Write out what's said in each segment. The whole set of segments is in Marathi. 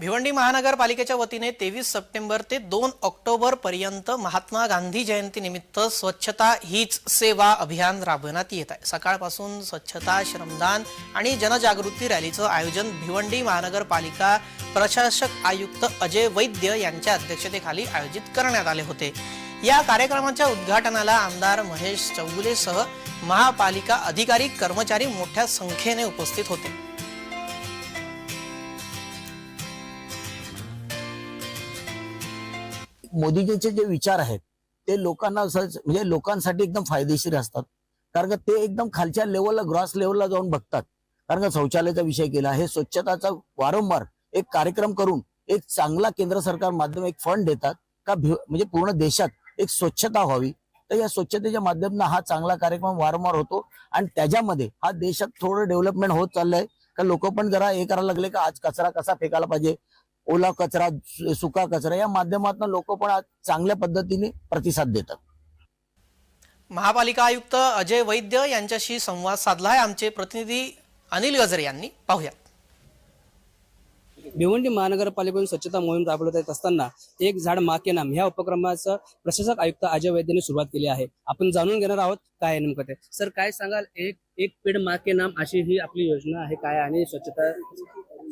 भिवंडी महानगरपालिकेच्या वतीने तेवीस सप्टेंबर ते दोन ऑक्टोबर पर्यंत महात्मा गांधी जयंती निमित्त स्वच्छता हीच सेवा अभियान राबवण्यात येत आहे. सकाळपासून स्वच्छता श्रमदान आणि जनजागृती रॅलीचं आयोजन भिवंडी महानगरपालिका प्रशासक आयुक्त अजय वैद्य यांच्या अध्यक्षतेखाली आयोजित करण्यात आले होते. या कार्यक्रमाच्या उद्घाटनाला आमदार महेश चौगुलेसह महापालिका अधिकारी कर्मचारी मोठ्या संख्येने उपस्थित होते. मोदीजींचे जे विचार आहेत ते लोकांना म्हणजे लोकांसाठी एकदम फायदेशीर असतात. कारण का ते एकदम खालच्या लेवलला ग्रॉस लेवलला जाऊन बघतात. कारण का शौचालयाचा विषय केला हे स्वच्छताचा वारंवार एक कार्यक्रम करून एक चांगला केंद्र सरकार माध्यम एक फंड देतात का म्हणजे पूर्ण देशात एक स्वच्छता व्हावी. तर या स्वच्छतेच्या माध्यमातून हा चांगला कार्यक्रम वारंवार होतो आणि त्याच्यामध्ये हा देशात थोडं डेव्हलपमेंट होत चाललंय. का लोक पण जरा हे करायला लागले का आज कचरा कसा फेकायला पाहिजे? ओला कचरा सुका कचरा या माध्यमातून लोक पण चांगल्या पद्धतीने प्रतिसाद देतात. महापालिका आयुक्त अजय वैद्य यांच्याशी संवाद साधला आहे. आमचे प्रतिनिधी अनिल गजरे यांनी. पाहुयात. भिवंडी महानगरपालिकेतून स्वच्छता मोहीम राबवण्यात येत असताना एक झाड माके नाम ह्या उपक्रमाचं प्रशासक आयुक्त अजय वैद्यने सुरुवात केली आहे. आपण जाणून घेणार आहोत काय नेमकं ते. सर काय सांगाल? एक एक पेड माके नाम अशी ही आपली योजना आहे काय आणि स्वच्छता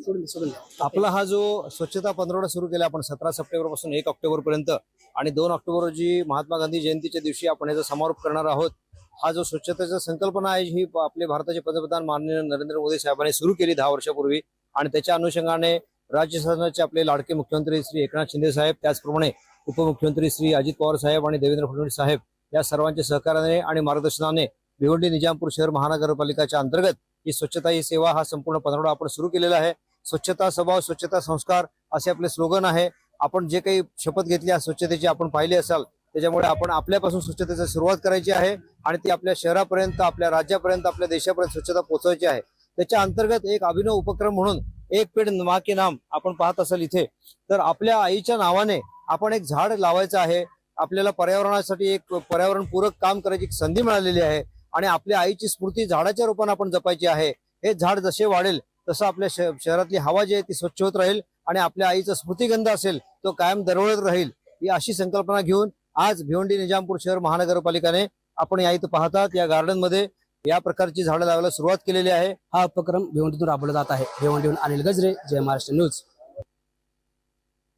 सोडून सोडून आपला हा जो स्वच्छता पंधरवडा सुरू केला आपण सतरा सप्टेंबरपासून एक ऑक्टोबर पर्यंत आणि दोन ऑक्टोबर रोजी महात्मा गांधी जयंतीच्या दिवशी आपण याचा समारोप करणार आहोत. हा जो स्वच्छतेचा संकल्पना आहे ही आपले भारताचे पंतप्रधान माननीय नरेंद्र मोदी साहेबांनी सुरू केली दहा वर्षापूर्वी. आणि त्याच्या अनुषंगाने राज्य शासनाचे आपले लाडके मुख्यमंत्री श्री एकनाथ शिंदे साहेब त्याचप्रमाणे उपमुख्यमंत्री श्री अजित पवार साहेब आणि देवेंद्र फडणवीस साहेब या सर्वांच्या सहकार्याने आणि मार्गदर्शनाने भिवंडी निजामपूर शहर महानगरपालिकाच्या अंतर्गत ही स्वच्छता ही सेवा हा संपूर्ण पंधरवडा आपण सुरू केलेला आहे. स्वच्छता स्वभाव स्वच्छता संस्कार असे आपले स्लोगन आहे. आपण जे काही शपथ घेतली आहे स्वच्छतेची आपण पाहिली असाल त्याच्यामुळे आपण आपल्यापासून स्वच्छतेची सुरुवात करायची आहे आणि ती आपल्या शहरापर्यंत आपल्या राज्यापर्यंत आपल्या देशापर्यंत स्वच्छता पोहोचवायची आहे. त्याच्या अंतर्गत एक अभिनव उपक्रम म्हणून एक पेड मा के नाम आपण पाहत असाल इथे. तर आपल्या आईच्या नावाने आपण एक झाड लावायचं आहे. आपल्याला पर्यावरणासाठी एक पर्यावरणपूरक काम करायची एक संधी मिळालेली आहे. आणि आपल्या आईची स्मृती झाडाच्या रूपाने आपण जपायची आहे. हे झाड जसे वाढेल तसं आपल्या श- शहरातली हवा जी आहे ती स्वच्छ होत राहील आणि आपल्या आईचा स्मृतिगंध असेल तो कायम दरवळत राहील ही अशी संकल्पना घेऊन आज भिवंडी निजामपूर शहर महानगरपालिकाने आपण या इथं पाहतात. या गार्डनमध्ये या प्रकारची झाडं लावायला सुरुवात केलेली आहे. हा उपक्रम भिवंडीतून राबवला जात आहे. भिवंडीहून अनिल गजरे जय महाराष्ट्र न्यूज.